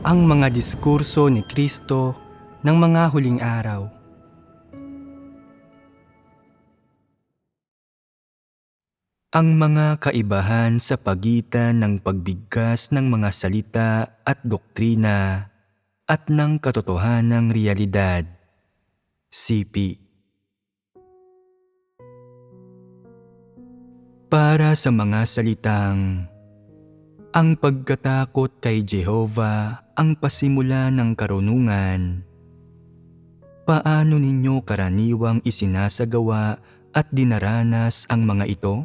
ang mga diskurso ni Kristo ng mga huling araw. Ang mga kaibahan sa pagitan ng pagbigkas ng mga salita at doktrina at ng katotohanang realidad. CP Para sa mga salitang Ang pagkatakot kay Jehova ang pasimula ng karunungan. Paano ninyo karaniwang isinasagawa at dinaranas ang mga ito?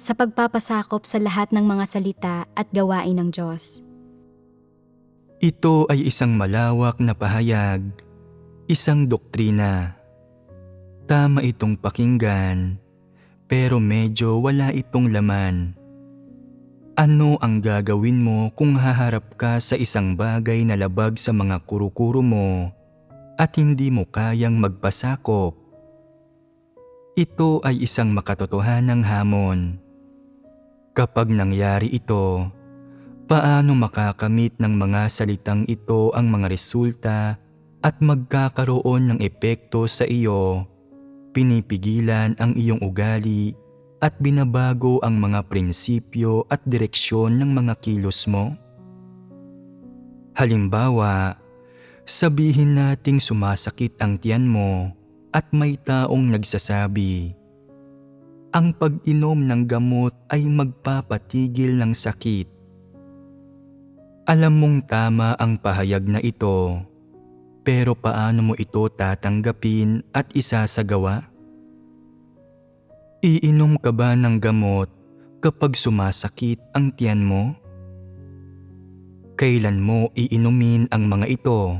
sa pagpapasakop sa lahat ng mga salita at gawain ng Diyos. Ito ay isang malawak na pahayag, isang doktrina. Tama itong pakinggan, pero medyo wala itong laman. Ano ang gagawin mo kung haharap ka sa isang bagay na labag sa mga kuro-kuro mo at hindi mo kayang magpasakop? Ito ay isang makatotohanang hamon. Kapag nangyari ito, paano makakamit ng mga salitang ito ang mga resulta at magkakaroon ng epekto sa iyo? Pinipigilan ang iyong ugali at binabago ang mga prinsipyo at direksyon ng mga kilos mo? Halimbawa, sabihin nating sumasakit ang tiyan mo at may taong nagsasabi, ang pag-inom ng gamot ay magpapatigil ng sakit. Alam mong tama ang pahayag na ito, pero paano mo ito tatanggapin at isasagawa? Iinom ka ba ng gamot kapag sumasakit ang tiyan mo? Kailan mo iinumin ang mga ito?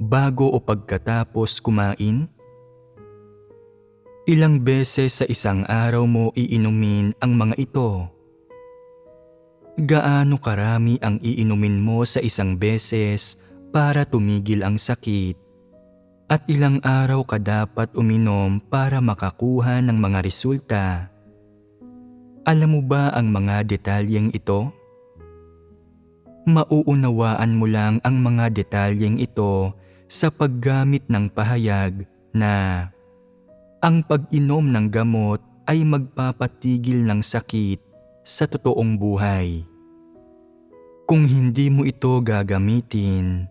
Bago o pagkatapos kumain? Ilang beses sa isang araw mo iinumin ang mga ito? Gaano karami ang iinumin mo sa isang beses para tumigil ang sakit? At ilang araw ka dapat uminom para makakuha ng mga resulta? Alam mo ba ang mga detalyeng ito? Mauunawaan mo lang ang mga detalyeng ito sa paggamit ng pahayag na ang pag-inom ng gamot ay magpapatigil ng sakit sa totoong buhay. Kung hindi mo ito gagamitin,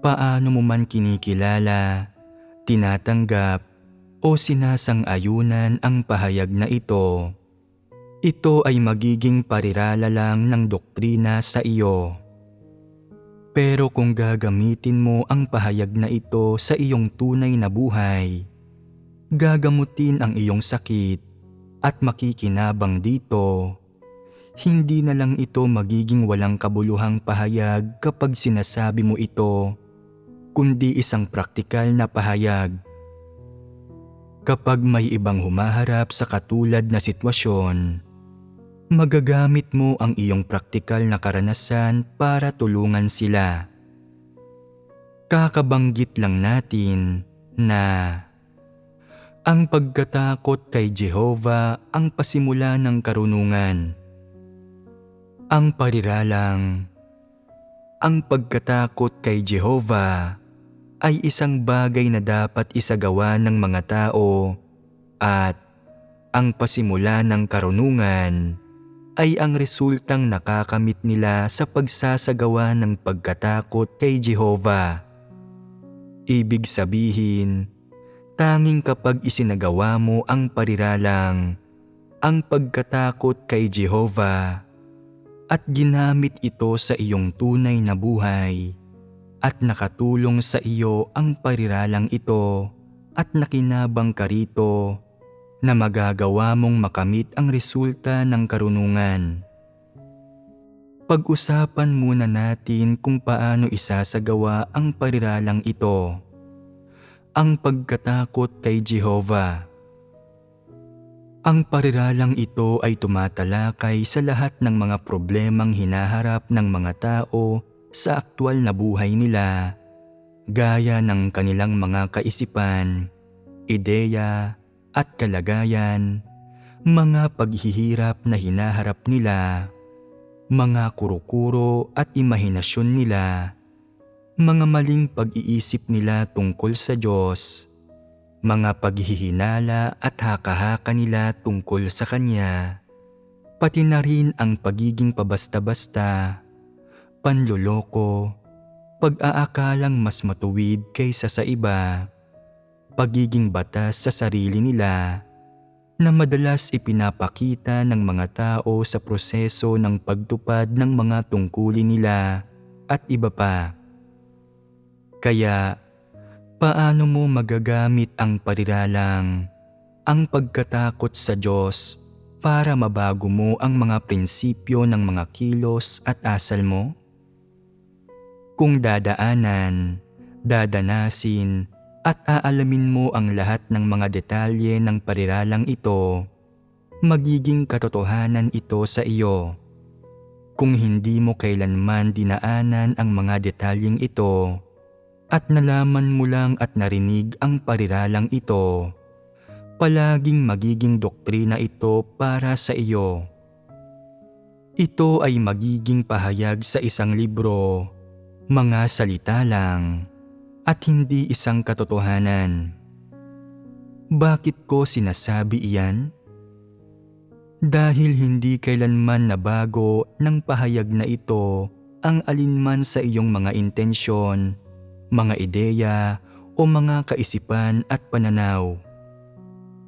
paano mo man kinikilala, tinatanggap o sinasang-ayunan ang pahayag na ito, ito ay magiging parirala lang ng doktrina sa iyo. Pero kung gagamitin mo ang pahayag na ito sa iyong tunay na buhay, gagamutin ang iyong sakit at makikinabang dito. Hindi na lang ito magiging walang kabuluhang pahayag kapag sinasabi mo ito, kundi isang praktikal na pahayag. Kapag may ibang humaharap sa katulad na sitwasyon, magagamit mo ang iyong praktikal na karanasan para tulungan sila. Kakabanggit lang natin na ang pagkatakot kay Jehova ang pasimula ng karunungan. Ang pariralang Ang pagkatakot kay Jehova ay isang bagay na dapat isagawa ng mga tao at ang pasimula ng karunungan ay ang resultang nakakamit nila sa pagsasagawa ng pagkatakot kay Jehova. Ibig sabihin, Tanging kapag isinagawa mo ang pariralang, ang pagkatakot kay Jehova, at ginamit ito sa iyong tunay na buhay, at nakatulong sa iyo ang pariralang ito, at nakinabang ka rito, na magagawa mong makamit ang resulta ng karunungan. Pag-usapan muna natin kung paano isasagawa ang pariralang ito ang pagkatakot kay Jehova. Ang pariralang ito ay tumatalakay sa lahat ng mga problemang hinaharap ng mga tao sa aktwal na buhay nila, gaya ng kanilang mga kaisipan, ideya at kalagayan, mga paghihirap na hinaharap nila, mga kurukuro at imahinasyon nila, mga maling pag-iisip nila tungkol sa Diyos, mga paghihinala at haka-haka nila tungkol sa Kanya, pati na rin ang pagiging pabasta-basta, panloloko, pag-aakalang mas matuwid kaysa sa iba, pagiging batas sa sarili nila, na madalas ipinapakita ng mga tao sa proseso ng pagtupad ng mga tungkulin nila at iba pa. Kaya, paano mo magagamit ang pariralang, ang pagkatakot sa Diyos para mabago mo ang mga prinsipyo ng mga kilos at asal mo? Kung dadaanan, dadanasin, at aalamin mo ang lahat ng mga detalye ng pariralang ito, magiging katotohanan ito sa iyo. Kung hindi mo kailanman dinaanan ang mga detalyeng ito, at nalaman mo lang at narinig ang pariralang ito, palaging magiging doktrina ito para sa iyo. Ito ay magiging pahayag sa isang libro, mga salita lang, at hindi isang katotohanan. Bakit ko sinasabi iyan? Dahil hindi kailanman nabago ng pahayag na ito ang alinman sa iyong mga intensyon, mga ideya o mga kaisipan at pananaw.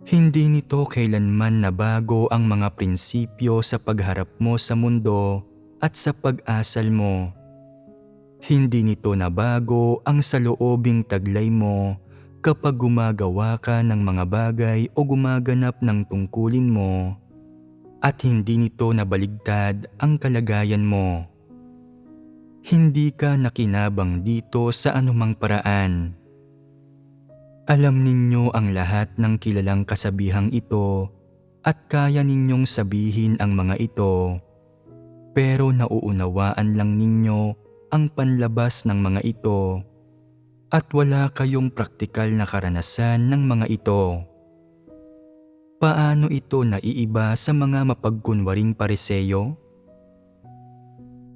Hindi nito kailanman nabago ang mga prinsipyo sa pagharap mo sa mundo at sa pag-asal mo. Hindi nito nabago ang saloobing taglay mo kapag gumagawa ka ng mga bagay o gumaganap ng tungkulin mo at hindi nito nabaligtad ang kalagayan mo. Hindi ka nakinabang dito sa anumang paraan. Alam ninyo ang lahat ng kilalang kasabihang ito at kaya ninyong sabihin ang mga ito, pero nauunawaan lang ninyo ang panlabas ng mga ito at wala kayong praktikal na karanasan ng mga ito. Paano ito naiiba sa mga mapagkunwaring pariseyo?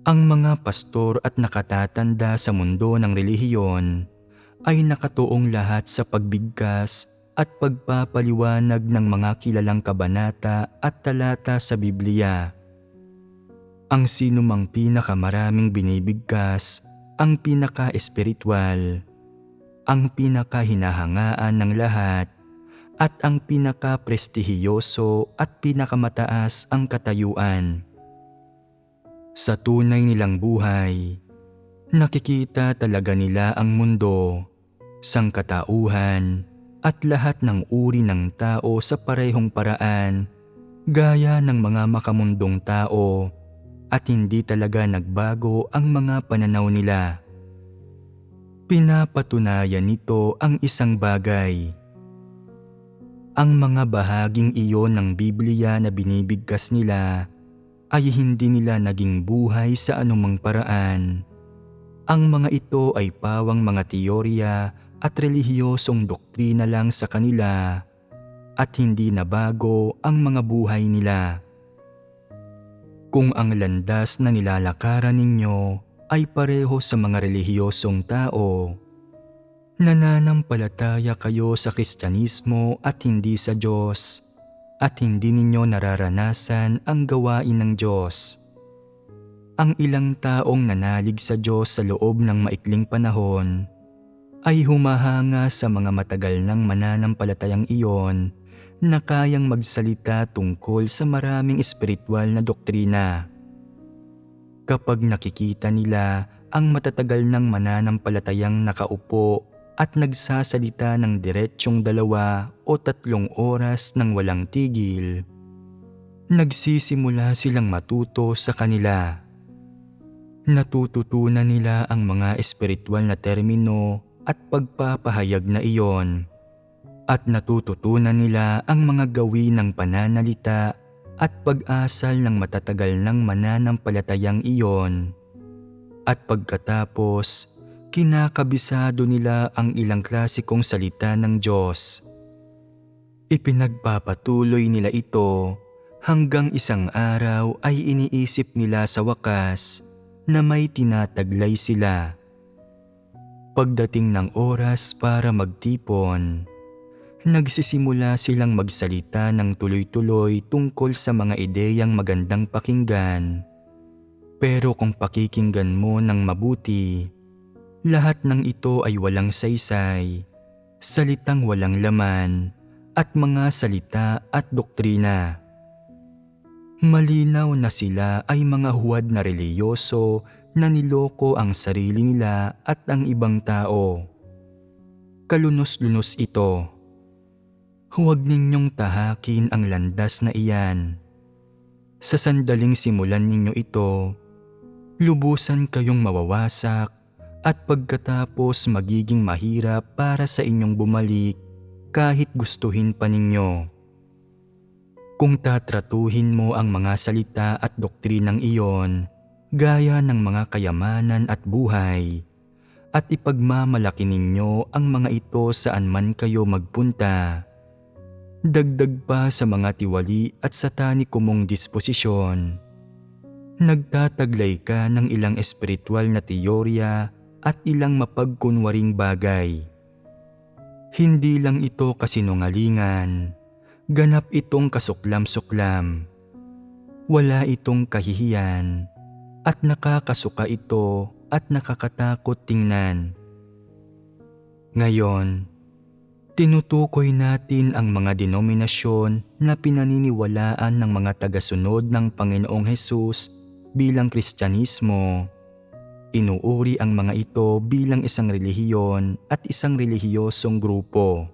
Ang mga pastor at nakatatanda sa mundo ng relihiyon ay nakatuong lahat sa pagbigkas at pagpapaliwanag ng mga kilalang kabanata at talata sa Biblia ang sinumang pinakamaraming binibigkas, ang pinaka-espiritual, ang pinaka-hinahangaan ng lahat, at ang pinaka-prestihiyoso at pinakamataas ang katayuan. Sa tunay nilang buhay, nakikita talaga nila ang mundo, sangkatauhan, at lahat ng uri ng tao sa parehong paraan, gaya ng mga makamundong tao at hindi talaga nagbago ang mga pananaw nila. Pinapatunayan nito ang isang bagay. Ang mga bahaging iyon ng Biblia na binibigkas nila ay hindi nila naging buhay sa anumang paraan. Ang mga ito ay pawang mga teorya at relihiyosong doktrina lang sa kanila at hindi nabago ang mga buhay nila. Kung ang landas na nilalakaran ninyo ay pareho sa mga relihiyosong tao, nananampalataya kayo sa Kristyanismo at hindi sa Diyos at hindi ninyo nararanasan ang gawain ng Diyos. Ang ilang taong nanalig sa Diyos sa loob ng maikling panahon ay humahanga sa mga matagal ng mananampalatayang iyon na kayang magsalita tungkol sa maraming espiritual na doktrina. Kapag nakikita nila ang matatagal ng mananampalatayang nakaupo at nagsasalita ng diretsyong dalawa o tatlong oras ng walang tigil, nagsisimula silang matuto sa kanila. Natututunan nila ang mga espiritual na termino at pagpapahayag na iyon at natututunan nila ang mga gawin ng pananalita at pag-asal ng matatagal ng mananampalatayang iyon. At pagkatapos, kinakabisado nila ang ilang klasikong salita ng Diyos. Ipinagpapatuloy nila ito Hanggang isang araw ay iniisip nila sa wakas na may tinataglay sila. Pagdating ng oras para magtipon, nagsisimula silang magsalita ng tuloy-tuloy tungkol sa mga ideyang magandang pakinggan. Pero kung pakikinggan mo ng mabuti, lahat ng ito ay walang saysay, salitang walang laman, at mga salita at doktrina. Malinaw na sila ay mga huwad na reliyoso na niloko ang sarili nila at ang ibang tao. Kalunos-lunos ito. Huwag ninyong tahakin ang landas na iyan. Sa sandaling simulan ninyo ito, lubusan kayong mawawasak at pagkatapos magiging mahirap para sa inyong bumalik kahit gustuhin pa ninyo. Kung tatratuhin mo ang mga salita at doktrinang iyon gaya ng mga kayamanan at buhay, at ipagmamalaki ninyo ang mga ito saan man kayo magpunta, dagdag pa sa mga tiwali at sataniko mong disposisyon. Nagtataglay ka ng ilang espiritual na teorya at ilang mapagkunwaring bagay. Hindi lang ito kasinungalingan, ganap itong kasuklam-suklam. Wala itong kahihiyan at nakakasuka ito at nakakatakot tingnan. Ngayon, tinutukoy natin ang mga denominasyon na pinaniniwalaan ng mga tagasunod ng Panginoong Hesus bilang Kristyanismo. Inuuri ang mga ito bilang isang relihiyon at isang relihiyosong grupo.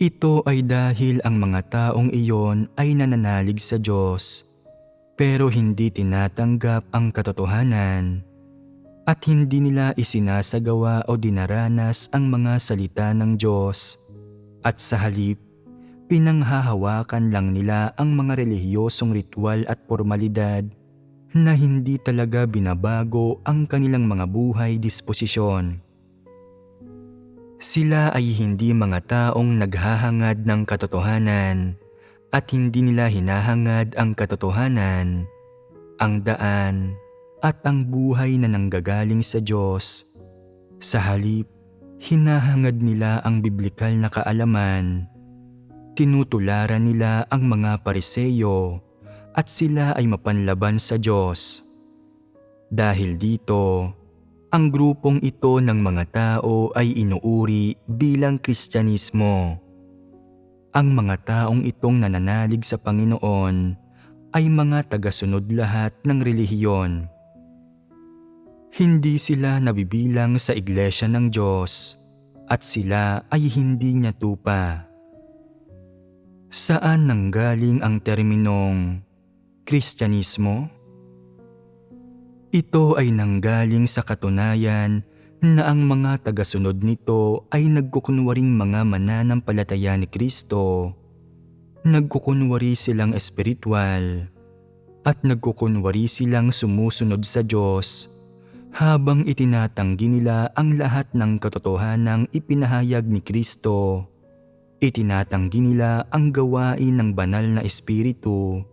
Ito ay dahil ang mga taong iyon ay nananalig sa Diyos pero hindi tinatanggap ang katotohanan at hindi nila isinasagawa o dinaranas ang mga salita ng Diyos at sa halip pinanghahawakan lang nila ang mga relihiyosong ritual at formalidad na hindi talaga binabago ang kanilang mga buhay disposisyon. Sila ay hindi mga taong naghahangad ng katotohanan at hindi nila hinahangad ang katotohanan, ang daan at ang buhay na nanggagaling sa Diyos. Sa halip, hinahangad nila ang biblikal na kaalaman. Tinutularan nila ang mga pariseyo at sila ay mapanlaban sa Diyos. Dahil dito, ang grupong ito ng mga tao ay inuuri bilang Kristyanismo. Ang mga taong itong nananalig sa Panginoon ay mga tagasunod lahat ng relihiyon. Hindi sila nabibilang sa iglesia ng Diyos at sila ay hindi niya tupa. Saan nanggaling ang terminong Kristyanismo? Ito ay nanggaling sa katunayan na ang mga tagasunod nito ay nagkukunwaring mga mananampalataya ni Kristo. Nagkukunwari silang espiritual at nagkukunwari silang sumusunod sa Diyos habang itinatanggi nila ang lahat ng katotohanang ipinahayag ni Kristo. Itinatanggi nila ang gawain ng banal na espiritu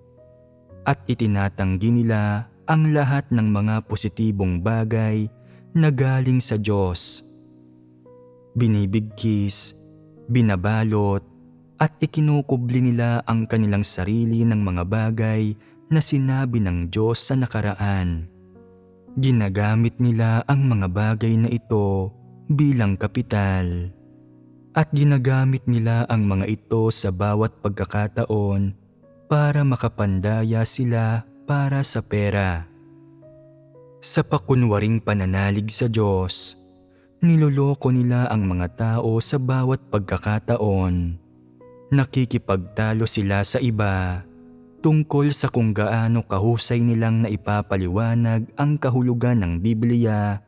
at itinatanggi nila ang lahat ng mga positibong bagay na galing sa Diyos. Binibigkis, binabalot, at ikinukubli nila ang kanilang sarili ng mga bagay na sinabi ng Diyos sa nakaraan. Ginagamit nila ang mga bagay na ito bilang kapital. At ginagamit nila ang mga ito sa bawat pagkakataon para makapandaya sila para sa pera. Sa pakunwaring pananalig sa Diyos, niloloko nila ang mga tao sa bawat pagkakataon. Nakikipagtalo sila sa iba tungkol sa kung gaano kahusay nilang naipapaliwanag ang kahulugan ng Biblia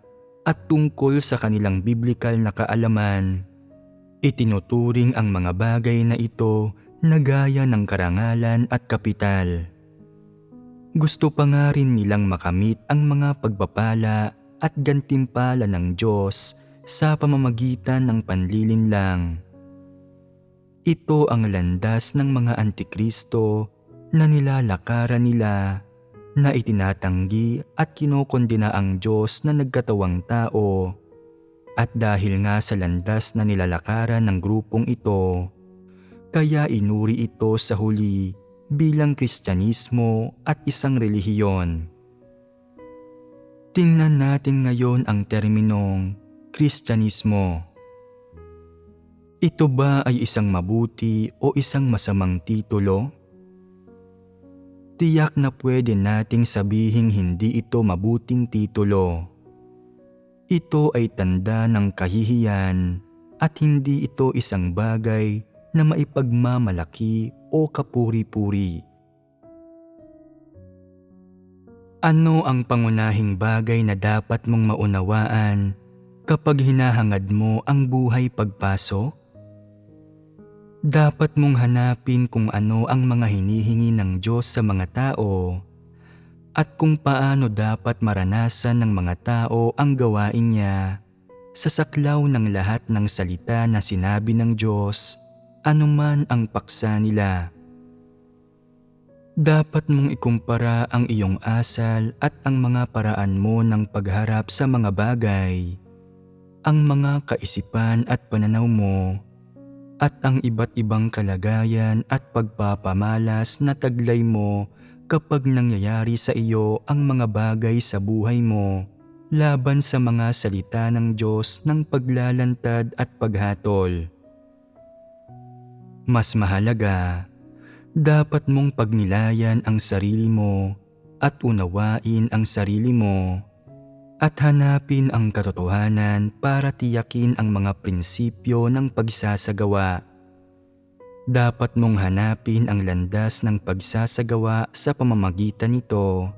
at tungkol sa kanilang biblikal na kaalaman. Itinuturing ang mga bagay na ito na gaya ng karangalan at kapital. Gusto pa nga rin nilang makamit ang mga pagpapala at gantimpala ng Diyos sa pamamagitan ng panlilinlang. Ito ang landas ng mga antikristo na nilalakaran nila na itinatanggi at kinokondena ang Diyos na nagkatawang tao. At dahil nga sa landas na nilalakaran ng grupong ito, kaya inuri ito sa huli bilang Kristyanismo at isang relihiyon. Tingnan natin ngayon ang terminong Kristyanismo. Ito ba ay isang mabuti o isang masamang titulo? Tiyak na pwede nating sabihing hindi ito mabuting titulo. Ito ay tanda ng kahihiyan at hindi ito isang bagay na maipagmamalaki o kapuri-puri. Ano ang pangunahing bagay na dapat mong maunawaan kapag hinahangad mo ang buhay pagpasok? Dapat mong hanapin kung ano ang mga hinihingi ng Diyos sa mga tao at kung paano dapat maranasan ng mga tao ang gawain niya sa saklaw ng lahat ng salita na sinabi ng Diyos anuman ang paksa nila. Dapat mong ikumpara ang iyong asal at ang mga paraan mo ng pagharap sa mga bagay, ang mga kaisipan at pananaw mo, at ang iba't ibang kalagayan at pagpapamalas na taglay mo kapag nangyayari sa iyo ang mga bagay sa buhay mo laban sa mga salita ng Diyos ng paglalantad at paghatol. Mas mahalaga, dapat mong pagnilayan ang sarili mo at unawain ang sarili mo at hanapin ang katotohanan para tiyakin ang mga prinsipyo ng pagsasagawa. Dapat mong hanapin ang landas ng pagsasagawa sa pamamagitan nito.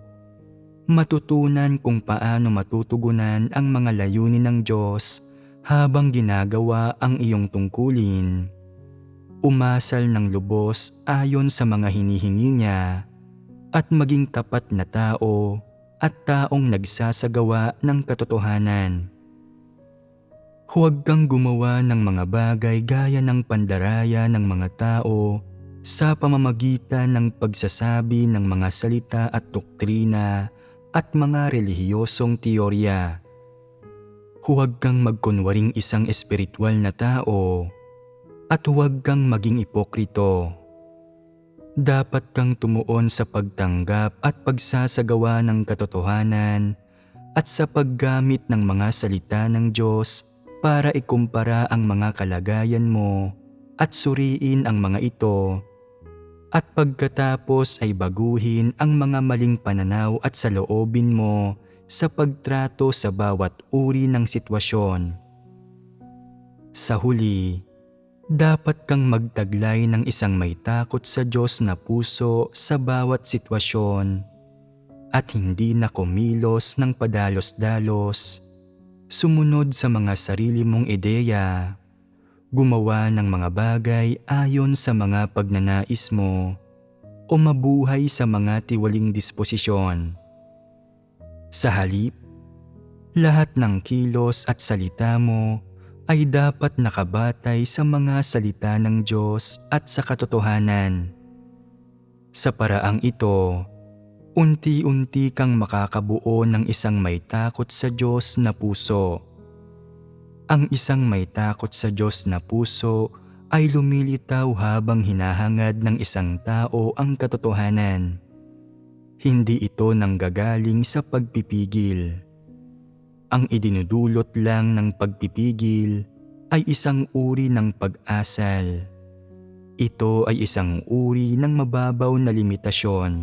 Matutunan kung paano matutugunan ang mga layunin ng Diyos habang ginagawa ang iyong tungkulin. Umasal ng lubos ayon sa mga hinihingi niya at maging tapat na tao at taong nagsasagawa ng katotohanan. Huwag kang gumawa ng mga bagay gaya ng pandaraya ng mga tao sa pamamagitan ng pagsasabi ng mga salita at doktrina at mga relihiyosong teorya. Huwag kang magkunwaring isang espiritual na tao at huwag kang maging ipokrito dapat kang tumuon sa pagtanggap at pagsasagawa ng katotohanan at sa paggamit ng mga salita ng Diyos para ikumpara ang mga kalagayan mo at suriin ang mga ito at pagkatapos ay baguhin ang mga maling pananaw at saloobin mo sa pagtrato sa bawat uri ng sitwasyon. Sa huli, dapat kang magtaglay ng isang may takot sa Diyos na puso sa bawat sitwasyon at hindi na kumilos ng padalos-dalos, sumunod sa mga sarili mong ideya, gumawa ng mga bagay ayon sa mga pagnanais mo, o mabuhay sa mga tiwaling disposisyon. Sa halip, lahat ng kilos at salita mo ay dapat nakabatay sa mga salita ng Diyos at sa katotohanan. Sa paraang ito, unti-unti kang makakabuo ng isang may takot sa Diyos na puso. Ang isang may takot sa Diyos na puso ay lumilitaw habang hinahangad ng isang tao ang katotohanan. Hindi ito nanggagaling sa pagpipigil ang idinudulot lang ng pagpipigil ay isang uri ng pag-asal. Ito ay isang uri ng mababaw na limitasyon.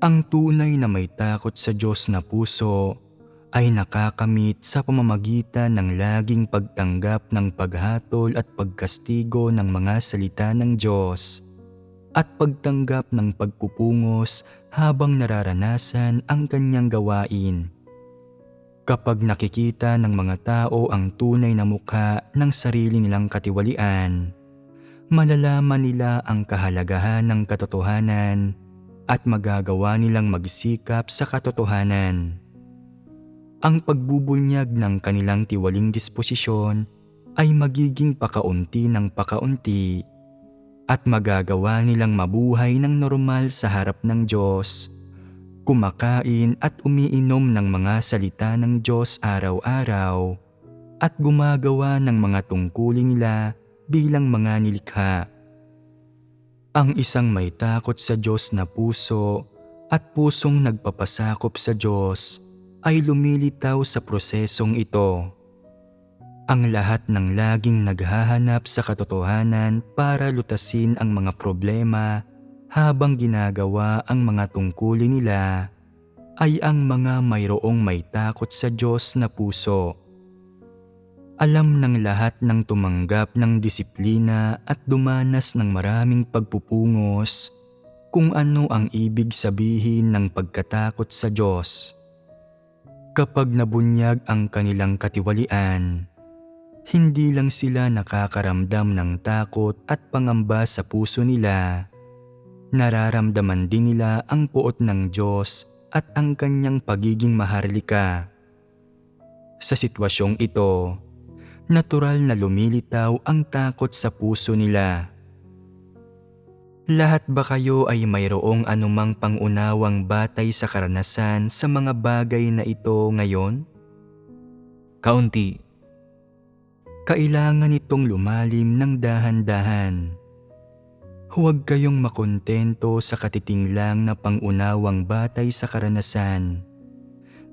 Ang tunay na may takot sa Diyos na puso ay nakakamit sa pamamagitan ng laging pagtanggap ng paghatol at pagkastigo ng mga salita ng Diyos at pagtanggap ng pagpupungos habang nararanasan ang kanyang gawain. Kapag nakikita ng mga tao ang tunay na mukha ng sarili nilang katiwalian, malalaman nila ang kahalagahan ng katotohanan at magagawa nilang magsikap sa katotohanan. Ang pagbubunyag ng kanilang tiwaling disposisyon ay magiging pakaunti ng pakaunti at magagawa nilang mabuhay ng normal sa harap ng Diyos. Kumakain at umiinom ng mga salita ng Diyos araw-araw at gumagawa ng mga tungkulin nila bilang mga nilikha. Ang isang may takot sa Diyos na puso at pusong nagpapasakop sa Diyos ay lumilitaw sa prosesong ito. Ang lahat ng laging naghahanap sa katotohanan para lutasin ang mga problema habang ginagawa ang mga tungkulin nila ay ang mga mayroong may takot sa Diyos na puso. Alam ng lahat ng tumanggap ng disiplina at dumanas ng maraming pagpupungos kung ano ang ibig sabihin ng pagkatakot sa Diyos. Kapag nabunyag ang kanilang katiwalian, hindi lang sila nakakaramdam ng takot at pangamba sa puso nila. Nararamdaman din nila ang puot ng Diyos at ang kanyang pagiging maharlika. Sa sitwasyong ito, natural na lumilitaw ang takot sa puso nila. Lahat ba kayo ay mayroong anumang pangunawang batay sa karanasan sa mga bagay na ito ngayon? Kaunti. kailangan itong lumalim ng dahan-dahan. Huwag kayong makontento sa katitinglang na pangunawang batay sa karanasan.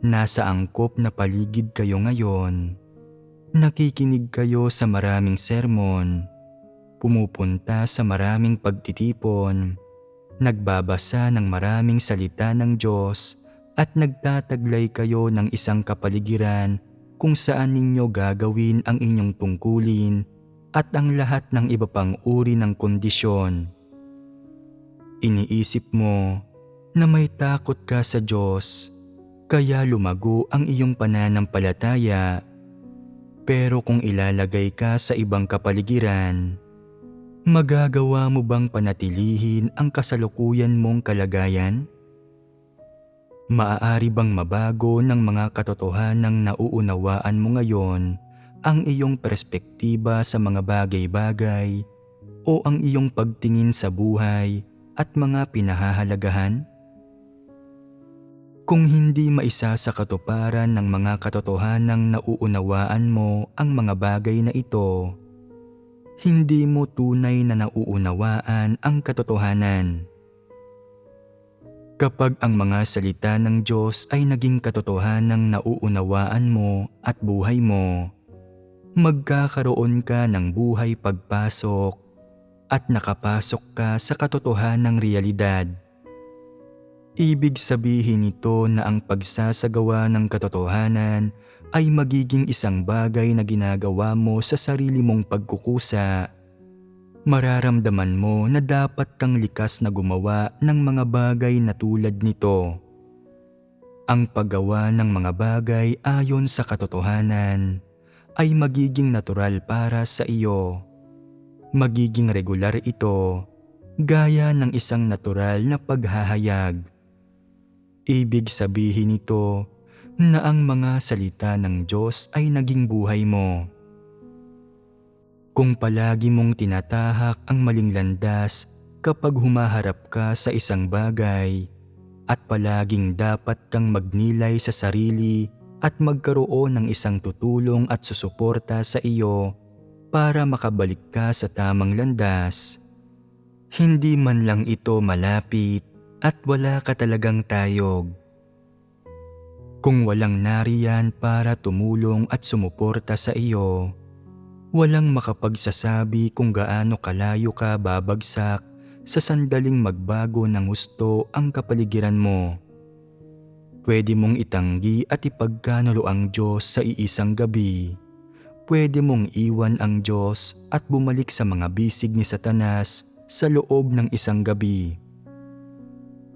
Nasa angkop na paligid kayo ngayon. Nakikinig kayo sa maraming sermon. Pumupunta sa maraming pagtitipon. Nagbabasa ng maraming salita ng Diyos at nagtataglay kayo ng isang kapaligiran kung saan ninyo gagawin ang inyong tungkulin at ang lahat ng iba pang uri ng kondisyon. Iniisip mo na may takot ka sa Diyos kaya lumago ang iyong pananampalataya. Pero kung ilalagay ka sa ibang kapaligiran, magagawa mo bang panatilihin ang kasalukuyan mong kalagayan? Maaari bang mabago ng mga katotohanang nauunawaan mo ngayon ang iyong perspektiba sa mga bagay-bagay o ang iyong pagtingin sa buhay at mga pinahahalagahan? Kung hindi maisa sa katuparan ng mga katotohanang nauunawaan mo ang mga bagay na ito, hindi mo tunay na nauunawaan ang katotohanan. Kapag ang mga salita ng Diyos ay naging katotohanang nauunawaan mo at buhay mo, magkakaroon ka ng buhay pagpasok at nakapasok ka sa katotohanang realidad. Ibig sabihin nito na ang pagsasagawa ng katotohanan ay magiging isang bagay na ginagawa mo sa sarili mong pagkukusa mararamdaman mo na dapat kang likas na gumawa ng mga bagay na tulad nito. Ang paggawa ng mga bagay ayon sa katotohanan ay magiging natural para sa iyo. Magiging regular ito, gaya ng isang natural na paghahayag. Ibig sabihin nito na ang mga salita ng Diyos ay naging buhay mo. Kung palagi mong tinatahak ang maling landas kapag humaharap ka sa isang bagay at palaging dapat kang magnilay sa sarili at magkaroon ng isang tutulong at susuporta sa iyo para makabalik ka sa tamang landas, hindi man lang ito malapit at wala ka talagang tayog. Kung walang nariyan para tumulong at sumuporta sa iyo, Walang makapagsasabi kung gaano kalayo ka babagsak sa sandaling magbago ng gusto ang kapaligiran mo. Pwede mong itanggi at ipagkanulo ang Diyos sa iisang gabi. Pwede mong iwan ang Diyos at bumalik sa mga bisig ni Satanas sa loob ng isang gabi.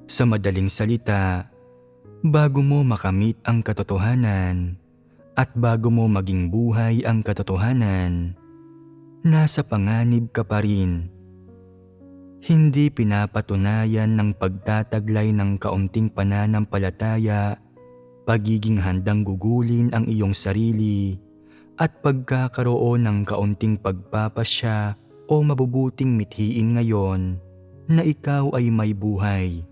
Sa madaling salita, bago mo makamit ang katotohanan, at bago mo maging buhay ang katotohanan, nasa panganib ka pa rin. Hindi pinapatunayan ng pagtataglay ng kaunting pananampalataya, pagiging handang gugulin ang iyong sarili, at pagkakaroon ng kaunting pagpapasya o mabubuting mithiin ngayon na ikaw ay may buhay.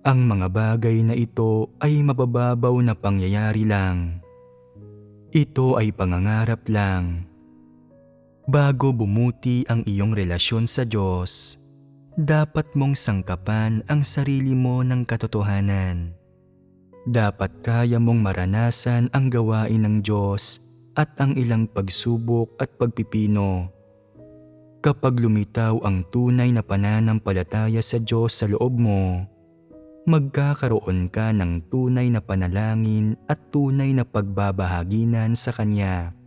Ang mga bagay na ito ay mabababaw na pangyayari lang. Ito ay pangangarap lang. Bago bumuti ang iyong relasyon sa Diyos, dapat mong sangkapan ang sarili mo ng katotohanan. Dapat kaya mong maranasan ang gawain ng Diyos at ang ilang pagsubok at pagpipino. Kapag lumitaw ang tunay na pananampalataya sa Diyos sa loob mo, magkakaroon ka ng tunay na panalangin at tunay na pagbabahaginan sa Kanya.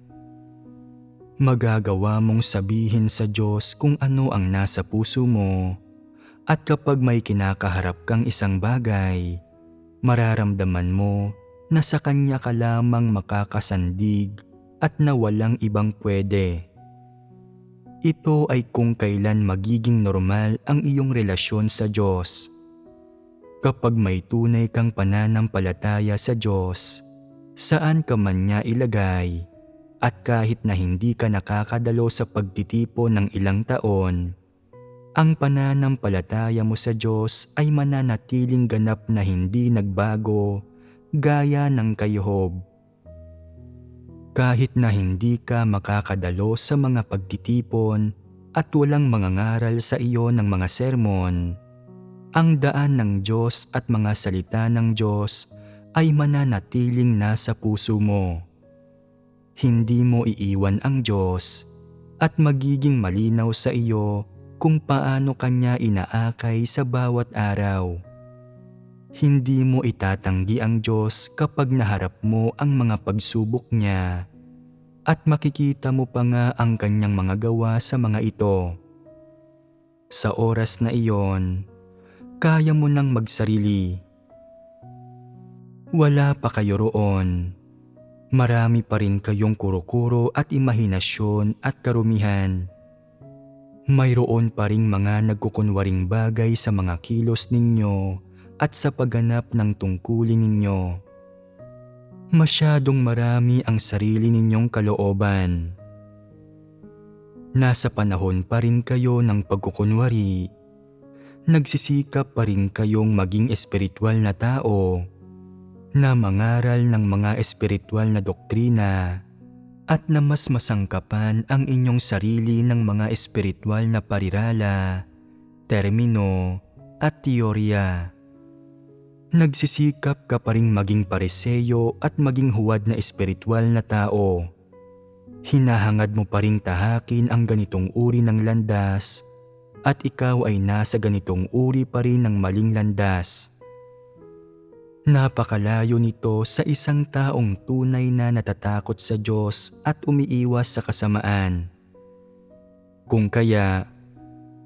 Magagawa mong sabihin sa Diyos kung ano ang nasa puso mo at kapag may kinakaharap kang isang bagay, mararamdaman mo na sa Kanya ka lamang makakasandig at na walang ibang pwede. Ito ay kung kailan magiging normal ang iyong relasyon sa Diyos. Kapag may tunay kang pananampalataya sa Diyos, saan ka man niya ilagay, at kahit na hindi ka nakakadalo sa pagtitipo ng ilang taon, ang pananampalataya mo sa Diyos ay mananatiling ganap na hindi nagbago gaya ng kay Job. Kahit na hindi ka makakadalo sa mga pagtitipon at walang mangangaral sa iyo ng mga sermon, ang daan ng Diyos at mga salita ng Diyos ay mananatiling nasa puso mo. Hindi mo iiwan ang Diyos at magiging malinaw sa iyo kung paano Kanya inaakay sa bawat araw. Hindi mo itatanggi ang Diyos kapag naharap mo ang mga pagsubok niya at makikita mo pa nga ang kanyang mga gawa sa mga ito. Sa oras na iyon, kaya mo nang magsarili. Wala pa kayo roon. Marami pa rin kayong kuro-kuro at imahinasyon at karumihan. Mayroon pa ring mga nagkukunwaring bagay sa mga kilos ninyo at sa pagganap ng tungkulin ninyo. Masyadong marami ang sarili ninyong kalooban. Nasa panahon pa rin kayo ng pagkukunwari. Nagsisikap pa rin kayong maging espiritual na tao na mangaral ng mga espiritual na doktrina at na mas masangkapan ang inyong sarili ng mga espiritual na parirala, termino at teorya. Nagsisikap ka pa rin maging pareseyo at maging huwad na espiritual na tao. Hinahangad mo pa rin tahakin ang ganitong uri ng landas at ikaw ay nasa ganitong uri pa rin ng maling landas. Napakalayo nito sa isang taong tunay na natatakot sa Diyos at umiiwas sa kasamaan. Kung kaya,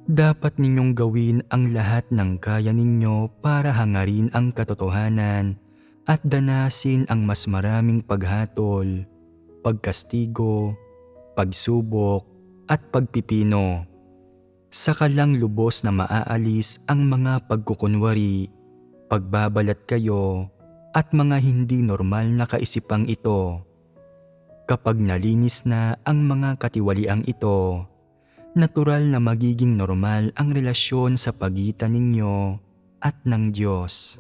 dapat ninyong gawin ang lahat ng kaya ninyo para hangarin ang katotohanan at danasin ang mas maraming paghatol, pagkastigo, pagsubok at pagpipino. Saka lang lubos na maaalis ang mga pagkukunwari pagbabalat kayo at mga hindi normal na kaisipang ito. Kapag nalinis na ang mga katiwaliang ito, natural na magiging normal ang relasyon sa pagitan ninyo at ng Diyos.